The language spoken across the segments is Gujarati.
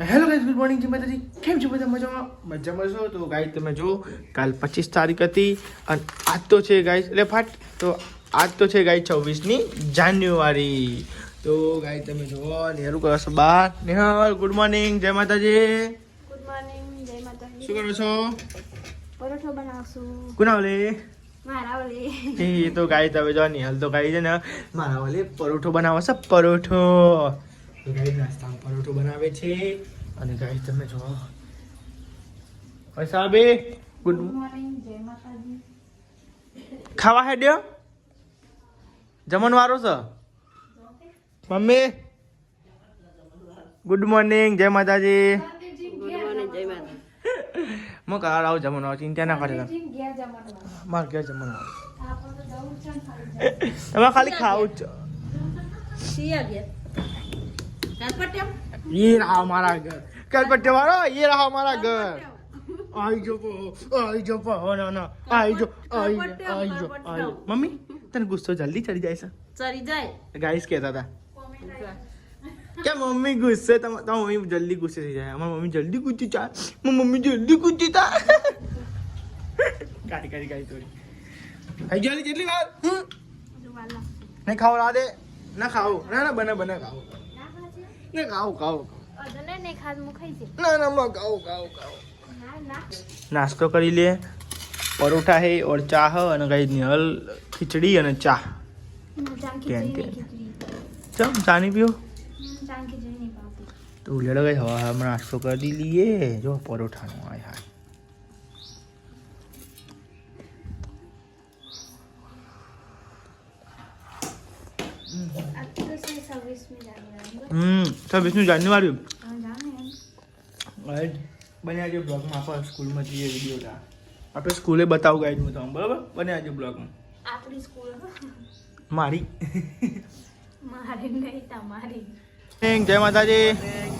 હેલો ગાઈઝ ગુડ મોર્નિંગ જી માતાજી. કેમ છો બધા મજામાં? મજામાં છો? તો ગાઈઝ તમે જો કાલ પચીસ તારીખ હતી અને આજ તો છે ગાઈઝ એટલે ફાટ તો આજ તો છે ગાઈઝ છવ્વીસની જાન્યુઆરી. તો ગાઈઝ તમે જુઓ નેહરુ કરો છો બહાર નેહલ ગુડ મોર્નિંગ જય માતાજી. ગુડ મોર્નિંગ જય માતાજી. શું કરો છો? પરોઠો બનાવશું. કુનાવલે એ તો ગાઈ તમે જો નિહાલ તો ગાય છે ને મારા વાલે પરોઠો બનાવો છે પરોઠો. તો ગાય નાસ્તા પરોઠો બનાવે છે. અને ગાય તમે જો. સાહેબે ગુડ ગુડ મોર્નિંગ જય માતાજી. ખાવા હેડ્યો જમણ વારો છે? મમ્મી? ગુડ મોર્નિંગ જય માતાજી. હું કરાર આવું જમણ વાળો ચિંતા ના કરે. માર ઘેર જમણ વાળો. આપણે તો જવું જ છે ને ખાલી. તમે ખાલી ખાવું જ છો. ये रहा हमारा घर कलपट्टे वाला ये रहा हमारा घर आई जो पो आई जो पो ना ना आई जो आई आई जो आई मम्मी तने गुस्सा जल्दी चली जाए सर ચરી જાય गाइस कहता था क्या मम्मी गुस्से तो तो मम्मी जल्दी गुस्से से जाए हमारी मम्मी जल्दी गुस्से चाहे मैं मम्मी जल्दी गुस्से था गाड़ी गाड़ी गाड़ी थोड़ी आई जल्दी जल्दी बात વાલા नहीं खाओ ला दे ना खाओ ना ना बना बना खाओ ના ખાશે ना ખાઓ ખાઓ અદને ને ખાદ મુખાઈ ના ના માં ખાઓ ના નાસ્તો કરી લે પરોઠા હે ઓર ચા હ અને કઈ નિહલ ખીચડી અને ચા. કેમ, ચમ ચા નહીં પીઓ? તો ઉલેડો ગઈ હવા હમણાં નાસ્તો કરી લઈએ જો પરોઠાનો આય હાય. આ હમ છવ્વીસમી જાન્યુઆરી. બન્યા છે બ્લોગમાં આપણે સ્કૂલમાં જઈએ વીડિયો આપણે સ્કૂલે બતાવું ગાઈડ હું તમને બરાબર? બન્યા છે બ્લોગમાં આપણી સ્કૂલ મારી. મારી નહીં તમારી. જય માતાજી.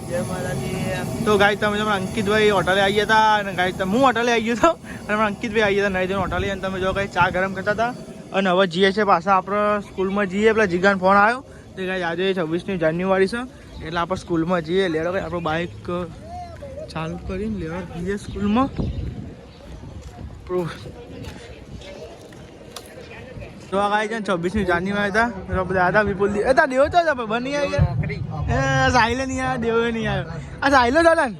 જય માતાજી. તો ગાય તમે તમે અંકિતભાઈ હોટલે આવી ગયા હતા અને ગાય તમે હું હોટલે આવી ગયો હતો અને અમે અંકિતભાઈ આવી ગયા હતા નહીં હોટલે અને તમે જો કઈ ચા ગરમ કરતા હતા. અને હવે જઈએ છે પાછા આપણે સ્કૂલમાં જઈએ પેલા જીગાન ફોન આવ્યો. તે કાંઈ આજે છવ્વીસમી જાન્યુઆરી છે. એટલે આપણે સ્કૂલમાં જઈએ. લેડો કંઈ આપણું બાઇક ચાલુ કરીને લેવા જઈએ સ્કૂલમાં. તો આ ગાય છે છવ્વીસમી જાન્યુઆરી હતા. બધા હતા વિપુલ એ તા દેવો તો બની આવી ગયા. સાહિલે નહીં આવ્યો દેવો નહીં આવ્યો. આ સાહિલો ચાલે ને?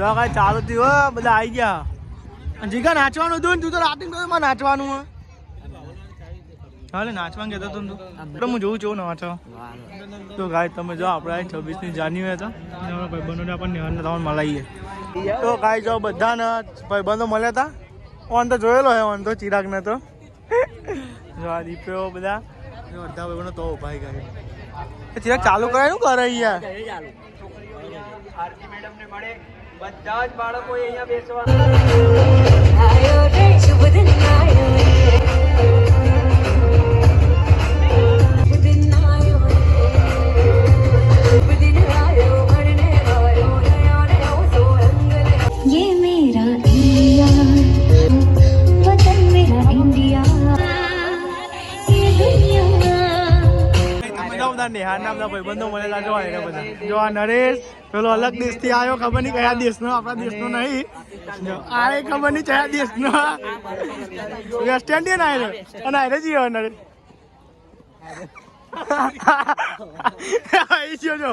કાંઈ ચાલુ થયું હો બધા આવી ગયા. જીગા નાચવાનું હતું ને તું તો રાતે નાચવાનું હે. હાલે નાચવાનું કહેતો તું એટલે હું જોઉં છું નાચો તો ગાય તમે જો આપણે છવ્વીસમી જાન્યુઆરી હતા. અને ભાઈબંધોને આપણને નિહાળને તમને મળાઈએ તો ગાય જો બધાને ભાઈબંધો મળ્યા હતા. ઓન તો જોયેલો હે ઓન તો ચિરાગને તો. જો આ દીપ્યો બધા. જો અડધા ભાઈબંધો તો ભાઈ ગાય એ ચિરાગ ચાલુ કરાય શું કરે યાર આયો રે શુભ દિન આયો રે શુભ જો બધા નામના ભાઈબંધો મળેલા જોવા આ બધા. જો આ નરેશ, પેલો અલગ દેશથી આવ્યો, ખબર નહીં કયા દેશનો, આપણા દેશનો નહીં. નહીં આ એ ખબર નહીં કયા દેશનો. વેસ્ટ ઇન્ડિયન આવ્યો અને આરે જીવો નરેશ. જો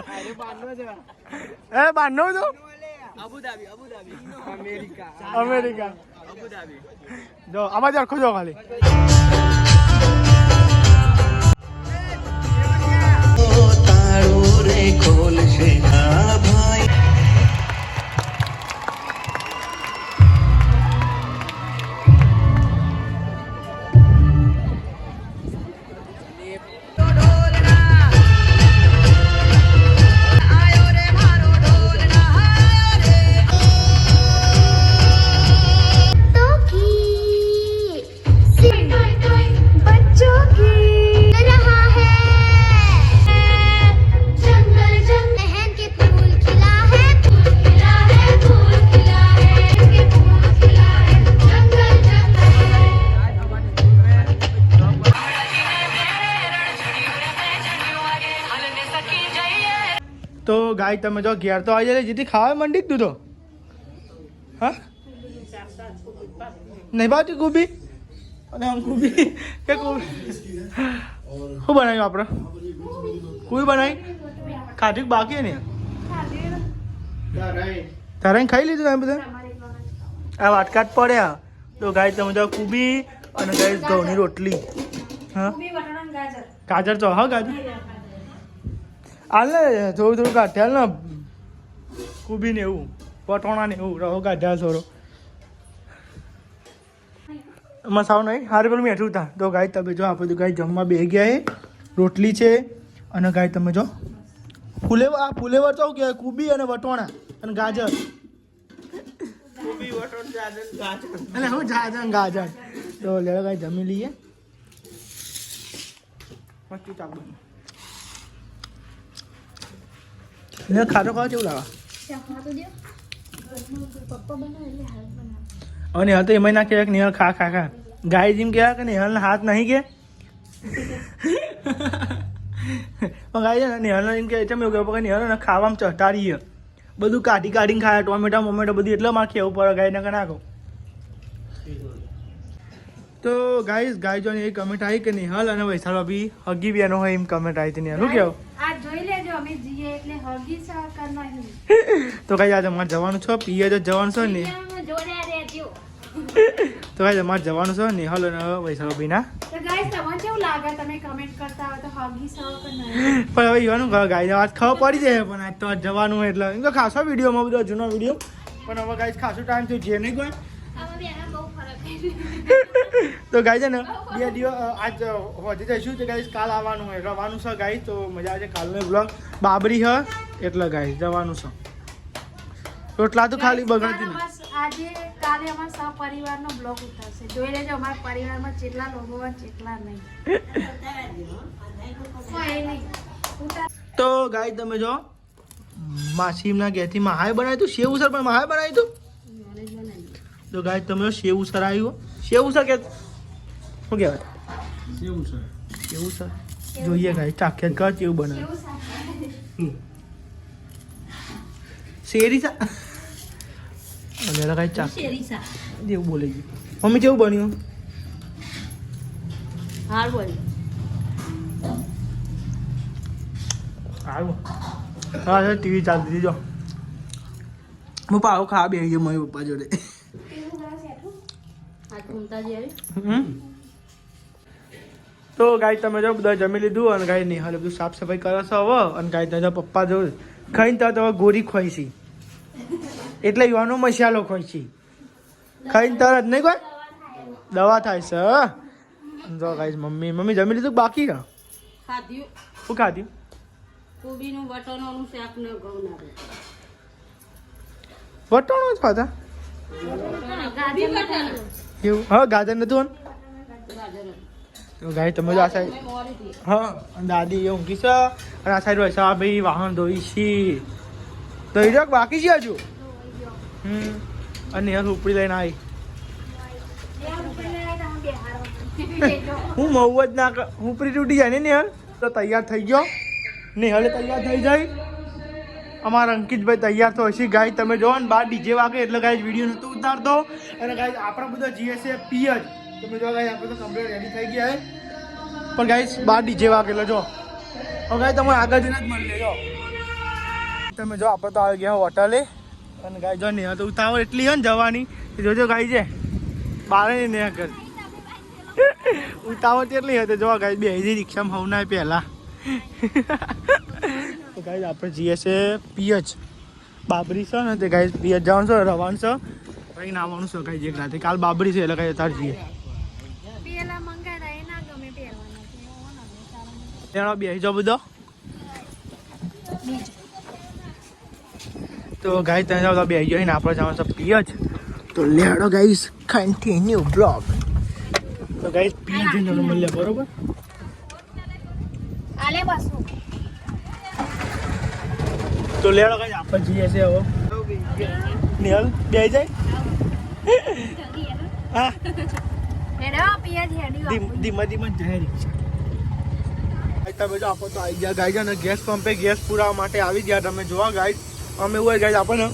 એ બારનો છો અમેરિકા. જો, આમાં જ રાખો જો ખાલી. এখন সেনা ভাই। તો તમે જો ઘેર તો આવી જાય જેથી ખાવા માંડી જ તું તો હા? નહીં ભાવતી કુબી અને આમ કુબી કે કુબી શું બનાવ્યું આપણે? કોઈ બનાવી? ખાધી બાકી ને તારે ખાઈ લીધું તમે બધા? આ વાટકાટ પડ્યા. તો ગાય તમે જો કુબી અને ગાય ઘઉંની રોટલી. હા? ગાજર તો હા ગાજર? હાલ ને થોડું થોડું કાઢ્યા ને કુબી ને એવું, પટોણા ને એવું, રહો કાઢ્યા થોડો મસાવ નહીં? હારે, પેલું મેઠું હતા તો ગાય, તમે જો આપણે બધું ગાય જમવા બે ગયા રોટલી છે અને ગાય, તમે જો. ફુલેવર આ ફુલેવર તો કે કુબી અને વટોણા અને ગાજર. એટલે હું જાજર ગાજર. તો લેવા ગાય, જમી લઈએ. મસ્તી ચાલુ. ને ખાટો ખાવા કેવું લાગે? પપ્પા બનાવે એટલે હાલ બનાવે અને હાલ તો એમાં ના કહેવાય કે નિહાલ ખા ખા ખા. ગાય જેમ કહેવાય કે નિહાલના હાથ નહીં કે? પણ ગાય છે ને નિહાલને એમ કે ચમ એવું કહેવું કે નિહાલ ખાવામાં ચટાડીએ બધું કાઢી કાઢીને ખાય ટોમેટા મોમેટા બધું એટલે માં કેવું પડે ગાયને કે નાખો તો ગાઈસ ગાય જો એ કમેન્ટ આવી કે નિહાલ અને વૈશાલ ભાભી હગી બેનો હોય એમ કમેન્ટ આવી હતી નિહાલ. શું કહેવું? આ જોઈ લેજો અમે તો કઈ આજે અમારે જવાનું છો? પીએ તો જવાનું છે ને? તો ગાઈ અમારે જવાનું છે નિહાલ અને વૈશાલ ભાભીના તો ગાઈસ તમને કેવું લાગે? તમે કમેન્ટ કરતા હોય તો હગી નહીં પણ હવે યુવાનું ગાય વાત ખબર પડી જાય પણ આજ તો જવાનું એટલે. એમ તો ખાસો વિડીયોમાં બધો જૂનો વીડિયો. પણ હવે ગાઈસ ખાસો ટાઈમ થયો જે નહીં કોઈ આમાં બેના બહુ ફરક છે તો ગાય છે ને બે દિવસ આજ હોજે જઈશું તો ગાઈશ કાલ આવવાનું હોય. રવાનું છે ગાય તો મજા આવે છે કાલનો બ્લોગ બાબરી હ એટલે ગાય જવાનું છે. રોટલા તો ખાલી બગાડતી આજે કાલે અમાર સહપરિવારનો બ્લોગ ઉતારશે. જોઈ લેજો અમારા પરિવારમાં કેટલા લોકો જેટલા નહીં. તો ગાય તમે જો માસીમના ઘેરથી મહાય બનાવ્યું હતું શેવ ઉસર પણ મહાય બનાવ્યું તો ગાય તમે શેવ ઉસર આવ્યો શેવ ઉસર કે શું કહેવાય? શેવ ઉસર જોઈએ ગાય ચાખ્યાત કર કેવું બનાવે. શેરી સા અને કાંઈ ચાક. જેવું બોલે છે. મમ્મી કેવું બન્યું? હાર બોલ્યું સારું હા સર ટીવી ચાલતી હતી જો. હું પાવ ખા બે ગયો મમ્મી પપ્પા જોડે? તો ગાય તમે જો બધા જમી લીધું અને ગાય નહીં નિહાલે બધું સાફ સફાઈ કરો છો હવે. અને ગાય તમે પપ્પા જો ખાઈને તરત હવે ગોરી ખોઈ છે. એટલે યુવાનો મસાલો ખોઈ છે. ખાઈને તરત નહીં કોઈ દવા થાય છે જો ગાય મમ્મી મમ્મી જમી લીધું બાકી કા ખાધ્યું. શું ખાધી કોબીનું વટાણાનું શાક ને ઘઉં વટાણું જ ખાધા? એવું? હા, ગાજર નતું તો ગાય, તમે જો આ સાઈડ. હા દાદી એ ઊંઘી છે, અને આ સાઈડ વૈસા ભાઈ વાહન ધોઈ છી. ધોઈ રહ્યો બાકી છે હજુ? હમ, અને યાર ઉપડી લઈને આવી હું મહુ જ ના ઉપરી તૂટી જાય ને નેહલ? તો તૈયાર થઈ ગયો. નિહલે તૈયાર થઈ જાય. અમારા અંકિતભાઈ તૈયાર તો હશે. ગાય તમે જોવો ને બાર ડીજે વાગે એટલે ગાય વીડિયો નતો ઉતારતો. અને ગાય આપણા બધા જીએસએ પી જ. તમે જો ગાય આપણે તો કમ્પ્લીટ રેડી થઈ ગયા છે. પણ ગાય બાર ડીજે વાગે એટલે જો. હવે ગાય તમે આગળ જઈને જ મળી લેજો. તમે જો, આપણે તો આવી ગયા હોટલે. અને ગાય જો, નેહા તો ઉતાવળ એટલી હોય ને જવાની. જોજો ગાય છે બારે નેહા કર ઉતાવળ કેટલી હતી જો ગાય બે રિક્ષામાં હવ ના પહેલા. ગાય આપણે જઈએ છે પીએચ બાબરી છે ને તે ગાઈઝ પીએચ જવાનું છે રવાનું છે. ના નાવાનું છે ગાય એક રાતે. કાલ બાબરી છે એટલે ગાય તાર જઈએ. તેનો બેસી જાઓ બધો. તો ગાઈઝ ત્યાં તો બેસી જઈને આપણે જવાનું છે પીએચ તો લેડો ગાઈઝ કન્ટિન્યુ બ્લોગ તો ગાઈઝ પીએચ મળ્યા બરોબર આલે બસો તો લેડો કઈ આપણે જઈએ છે હવે. નિહલ બે જાય? હા. ધીમ- ધીમે ધીમે જાય રિક્ષા તમે જો આપણે તો આવી ગયા. ગાય અને ગેસ પંપે ગેસ પુરાવા માટે આવી ગયા. તમે જોવા ગાય અમે એવું ગાય આપણને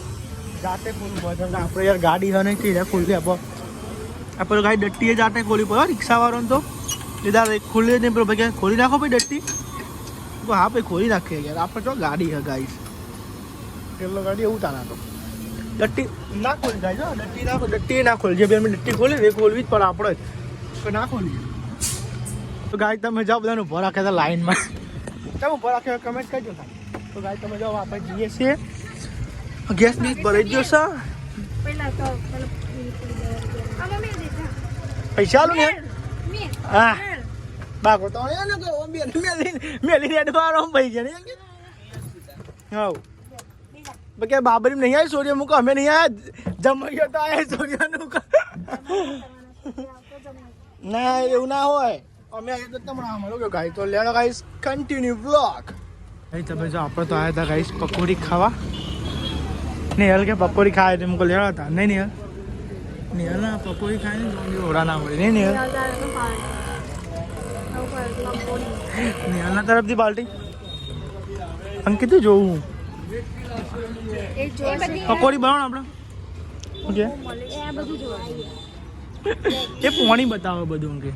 જાતે ખોલવું પડે આપણે યાર ગાડી હોય નહીં તે ખોલી આપો આપણે ગાય ડટ્ટીએ જાતે ખોલી પડે. રિક્ષાવાળાને તો. લીધા ખુલ્લી જ નહીં પેલો ભાઈ ખોલી નાખો ભાઈ ડટ્ટી? હા ભાઈ ખોલી નાખીએ યાર. આપણે તો ગાડી હે ગાઈસ. પેલો ગાડી એવું તાના તો ડટ્ટી ના ખોલી જાય જો ડટ્ટી ના ડટ્ટી ના ખોલી જે બે અમે ડટ્ટી ખોલી ને એ ખોલવી જ પડે આપણે જ. તો ના ખોલી તો ગાય તમે જાઓ બધાને ઊભો રાખ્યા હતા લાઈનમાં. તમે ઊભો રાખ્યા કમેન્ટ કરજો ખાલી. તો ગાય તમે જાઓ આપણે જઈએ છીએ. ગેસ બીસ ભરાઈ ગયો દીધા. પૈસા આલું ને? હા. બાકો તો મેલી મેલી મેલી ભાઈ પૈસા ને. હાઉ. બકે બાબરી નહીં આવી સોરિયા. મૂકો અમે નહીં આવ્યા જમાઈ તો આયા સોરિયાનું ના, એવું ના હોય. અમે આયા તો તમને અમારો કે ગાય તો લેડો ગાઈસ કન્ટિન્યુ વ્લોગ ભાઈ, તમે જો, આપણે તો આવ્યા હતા ગાઈસ પકોડી ખાવા. નિહલ કે પકોડી ખાય તો મુકો લેવા હતા નહીં નિહલ? નિહલ ના, પકોડી ખાય ને ના મળે નહીં નિહલ? નિહાલના તરફથી બાલ્ટી? અંકિત જોવું પકોડી બનાવો ને આપણે. ઓકે એ પોણી બતાવે બધું કે.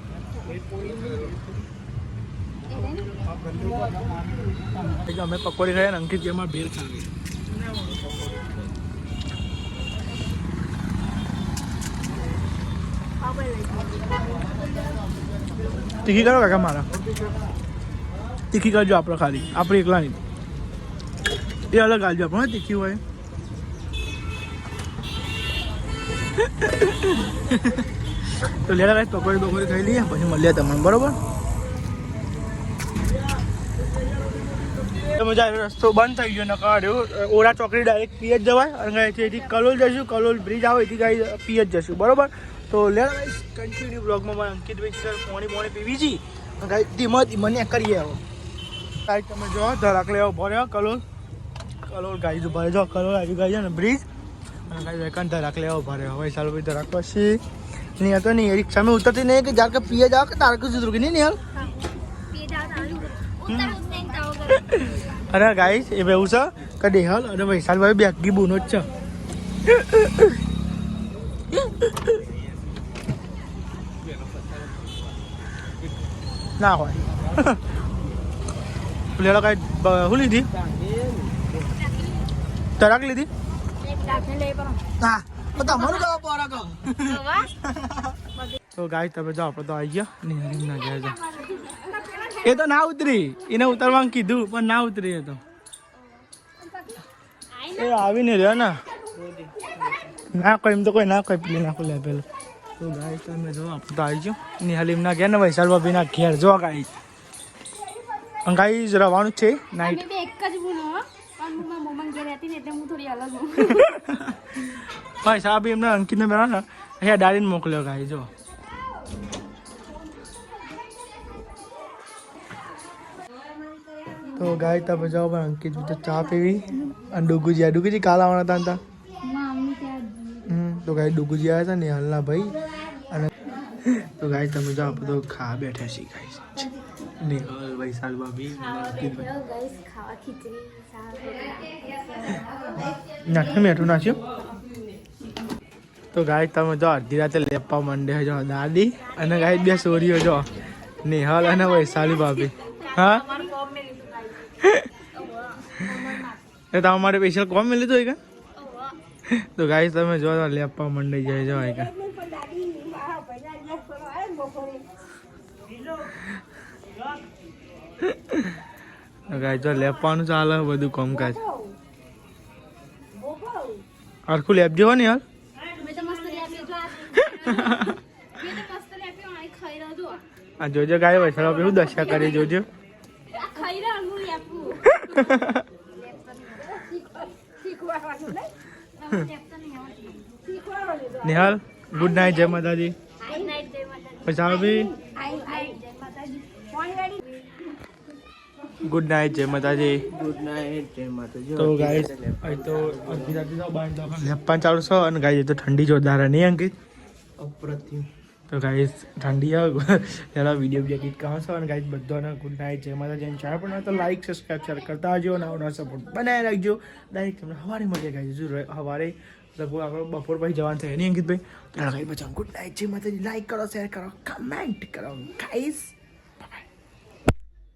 અમે પકોડી ખાઈએ ને અંકિત અમારે ભેળ ખાવી તીખી કરો કાકા મારા. તીખી કરજો આપણે ખાલી. આપણે એકલા નહીં. એ અલગ આવજો આપણે હો, તીખી હોય. તો લેડા ભાઈ પકોડી બકોડી ખાઈ લઈએ પછી મળીએ તમને બરોબર? મજા રસ્તો બંધ થઈ ગયો નકા રહ્યો ઓરા ચોકડી ડાયરેક્ટ પી જ જવાય અને કલોલ જઈશું કલોલ બ્રિજ આવે એથી ગાઈ પી જ જશું બરોબર? તો લેડા ગાઈસ કન્ટિન્યુ બ્લોગમાં અંકિત અંકિતભાઈ સર પોણી પોણી પીવી અને ગાઈ ધીમો ધીમો કરીએ આવો કાંઈ તમે જો ધરાક લેવો ભર્યો કલોલ. કલોલ ગાઈ જો ભરે જો, કલોલ આવી ગઈ છે ને, બ્રિજ. અને ગાઈ વેકન ધરાક લેવો ભરે હવે ચાલો ભાઈ ધરાક પછી નહીં હતો નહીં રિક્ષામાં ઉતરતી નહીં કે જાર કે પીએ જાવ કે તારે કશું કે નહીં, નિહાલ? અરે ગાઈસ એ એવું છે. કે દેહલ અને વૈશાલભાઈ બે અગી બુનો જ છે. ના હોય. પેલા કઈ શું લીધી? લીધી? તો જવાબ પોરા તો ગાય તમે જાઓ, આપણે આવી ગયા. નિહાળી ના ગયા એ તો ના ઉતરી. એને ઉતારવાનું કીધું, પણ ના ઉતરી એ તો. એ આવીને રહ્યો ને. ના કોઈ, એમ તો કોઈ ના કોઈ પેલી નાખું લે પેલું. તો ગાય તમે જો આપણે તો આવી ગયો. નિહાળી એમના ગયા ને વૈશાલ ભાભી ના ઘેર. જો ગાય ગાઈ રવાનું છે. નાઈટ એક જ ભૂલો હો પણ હું મારા મમ્મા ઘેર હતી ને એટલે હું થોડી અલગ હું ભાઈ સાહેબ એમને અંકિતને બેઠા ને અહીંયા ડાળીને મોકલ્યો ગાય જો. તો ગાય તમે જાઓ પણ અંકિત તો ચા પીવી. અને ડુગુજી આ ડુગુજી કાલ આવવાના હતા તા? હમ તો ગાય ડુગુજી આવ્યા હતા ને હાલના ભાઈ. અને તો ગાય તમે જાઓ બધો ખા બેઠા છીએ ગાય. નિહલ વૈશાલ ભાભી નાખ્યું મીઠું નાખ્યું? તો ગાય તમે જો અડધી રાતે લેપવા માંડે જો દાદી. અને ગાય બે સોરીઓ જો. નિહાલ અને વૈશાલી ભાભી. હા? એ તમારે સ્પેશિયલ કોમ મિલી હતું કે? તો ગાય તમે જો લેપવા માંડી જાય જો કે. ગાય જો લેપવાનું ચાલે બધું કામકાજ. હરખું લેપજો ને યાર? તો આ તો જોજો ગાય વૈષ્ણવ પેલું દશા કરી જોજો. નિહાલ ગુડ નાઇટ જય માતાજી. આઈ નાઈટ જય માતાજી વૈશાલ ભાભી આઈ નાઈટ જય માતાજી કોણ રેડી ગુડ નાઇટ જય માતાજી ગુડ નાઇટ જય માતાજી તો ગાય અહીં તો અડધી રાતે તો બાર દવાખાને લેપવાનું ચાલુ છે અને ગાય તો ઠંડી જોરદાર હે નહીં અંકિત અપ્રતિમ તો ગાઈસ ઠંડી આવે ત્યારે વીડિયો બીજા ગીત કહો છો અને ગાઈસ બધાને ગુડ નાઇટ જય માતા જય ચાય પણ તો લાઈક સબસ્ક્રાઈબ શેર કરતા આવજો અને આવનો સપોર્ટ બનાવી રાખજો ડાયરેક્ટ તમને સવારે મળીએ ગાઈસ જો સવારે લગભગ આપણે બપોર પછી જવાનું છે નહીં અંકિતભાઈ તો ગાઈસ બચાવ ગુડ નાઇટ જય માતાજી લાઈક કરો શેર કરો કમેન્ટ કરો ગાઈસ